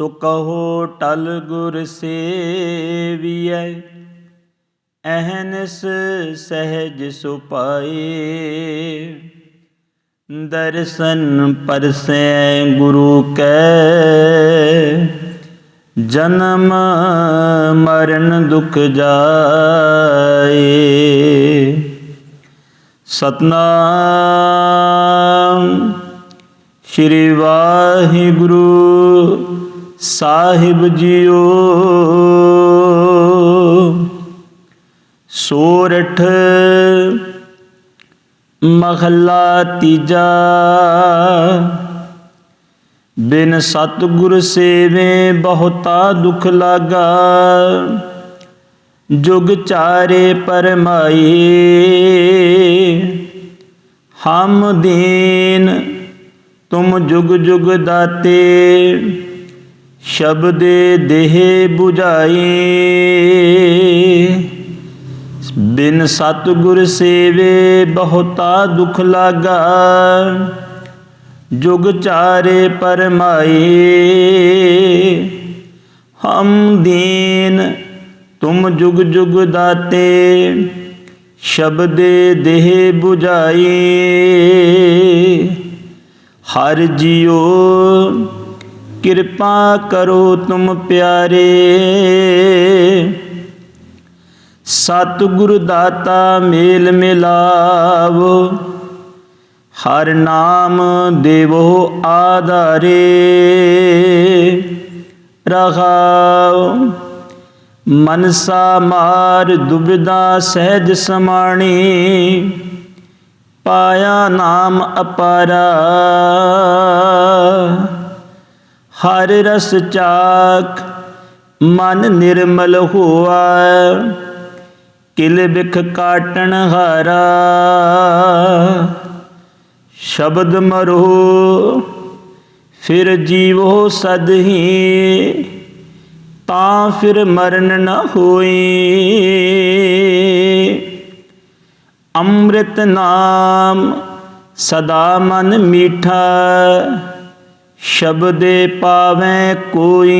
ਸੋ ਕਹੋ ਟਲ ਗੁਰ ਸੇਵੀਐ, ਅਹਨਸ ਸਹਿਜ ਸੁਪਾਏ। ਦਰਸ਼ਨ ਪਰਸੈ ਗੁਰੂ ਕੈ, ਜਨਮ ਮਰਨ ਦੁਖ ਜਾਏ। ਸਤਨਾਮ ਸ਼੍ਰੀ ਵਾਹਿਗੁਰੂ। ਸਾਹਿਬ ਜੀਓ। ਸੋਰਠ ਮਹਲਾ ਤੀਜਾ। ਬਿਨ ਸਤਿਗੁਰ ਸੇਵੇ ਬਹੁਤਾ ਦੁਖ ਲਾਗਾ। ਜੁਗ ਚਾਰੇ ਪਰਮਾਈ। ਹਮ ਦੀਨ ਤੁਮ ਜੁਗ ਜੁਗ ਦਾਤੇ। ਸ਼ਬਦੇ ਦੇਹ 부ਝਾਈ ਬਿਨ ਸਤਿਗੁਰ ਸੇਵੇ ਬਹੁਤਾ ਦੁਖ ਲਾਗਾ। ਜੁਗ ਚਾਰੇ ਪਰਮਾਈ। ਹਮ ਦੀਨ, ਤੁਮ ਜੁਗ ਜੁਗ ਦਾਤੇ। ਸ਼ਬਦੇ ਦੇਹ 부ਝਾਈ ਹਰ ਜੀਓ ਕਿਰਪਾ ਕਰੋ ਤੁਮ ਪਿਆਰੇ। ਸਤਿਗੁਰ ਦਾਤਾ ਮੇਲ ਮਿਲਾਵ, ਹਰ ਨਾਮ ਦੇਵੋ ਆਧਾਰੇ। ਰਹਾਉ, ਮਨਸਾ ਮਾਰ ਦੁਬਿਦਾ ਸਹਿਜ ਸਮਾਣੀ, ਪਾਇਆ ਨਾਮ ਅਪਾਰਾ। ਹਰ ਰਸ ਚਾਖ ਮਨ ਨਿਰਮਲ ਹੋਆ। ਕਿਲ ਬਿਖ ਕਾਟਣ ਹਾਰਾ। ਸ਼ਬਦ ਮਰੋ, ਫਿਰ ਜੀਵੋ ਸਦਹੀ। ਤਾਂ ਫਿਰ ਮਰਨ ਨ ਹੋਈ। ਅੰਮ੍ਰਿਤ ਨਾਮ ਸਦਾ ਮਨ ਮੀਠਾ। ਸ਼ਬਦੇ ਪਾਵੇਂ ਕੋਈ।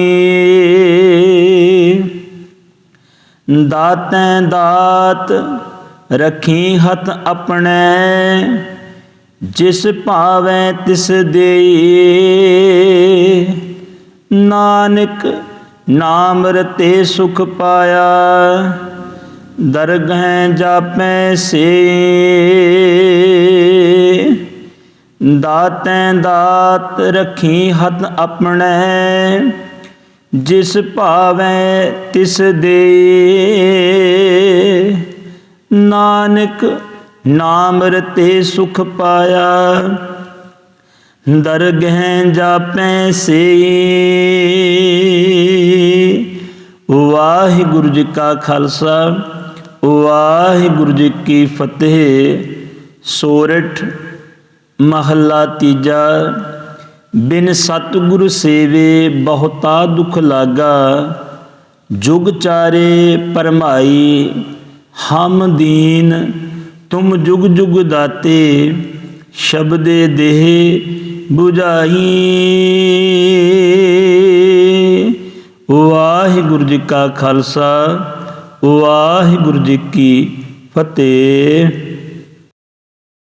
ਦਾਤੈ ਦਾਤ ਰਖੀ ਹੱਥ ਆਪਣੇ, ਜਿਸ ਭਾਵੇਂ ਤਿਸ ਦੇਈ। ਨਾਨਕ ਨਾਮ ਰਤੇ ਸੁਖ ਪਾਇਆ, ਦਰਗਹਿ ਜਾਪੈ ਸੇ ਦਾਤੈ ਦਾਤ ਰਖੀ ਹੱਥ ਆਪਣੇ, ਜਿਸ ਭਾਵੈ ਤਿਸ ਦੇ। ਨਾਨਕ ਨਾਮ ਰਤੇ ਸੁਖ ਪਾਇਆ, ਦਰਗਹਿ ਜਾਪੈ ਸੇ ਵਾਹਿਗੁਰੂ ਜੀ ਕਾ ਖਾਲਸਾ, ਵਾਹਿਗੁਰੂ ਜੀ ਕੀ ਫਤਿਹ। ਸੋਰਠ ਮਹੱਲਾ ਤੀਜਾ, ਬਿਨ ਸਤਿਗੁਰ ਸੇਵੇ ਬਹੁਤਾ ਦੁਖ ਲਾਗਾ, ਜੁਗ ਚਾਰੇ ਪਰਮਾਈ, ਹਮ ਦੀਨ, ਤੁਮ ਜੁਗ ਜੁਗ ਦਾਤੇ, ਸ਼ਬਦੇ ਦੇਹ 부ਝਾਈ ਵਾਹਿਗੁਰੂ ਜੀ ਕਾ ਖਾਲਸਾ, ਵਾਹਿਗੁਰੂ ਜੀ ਕੀ ਫਤਿਹ।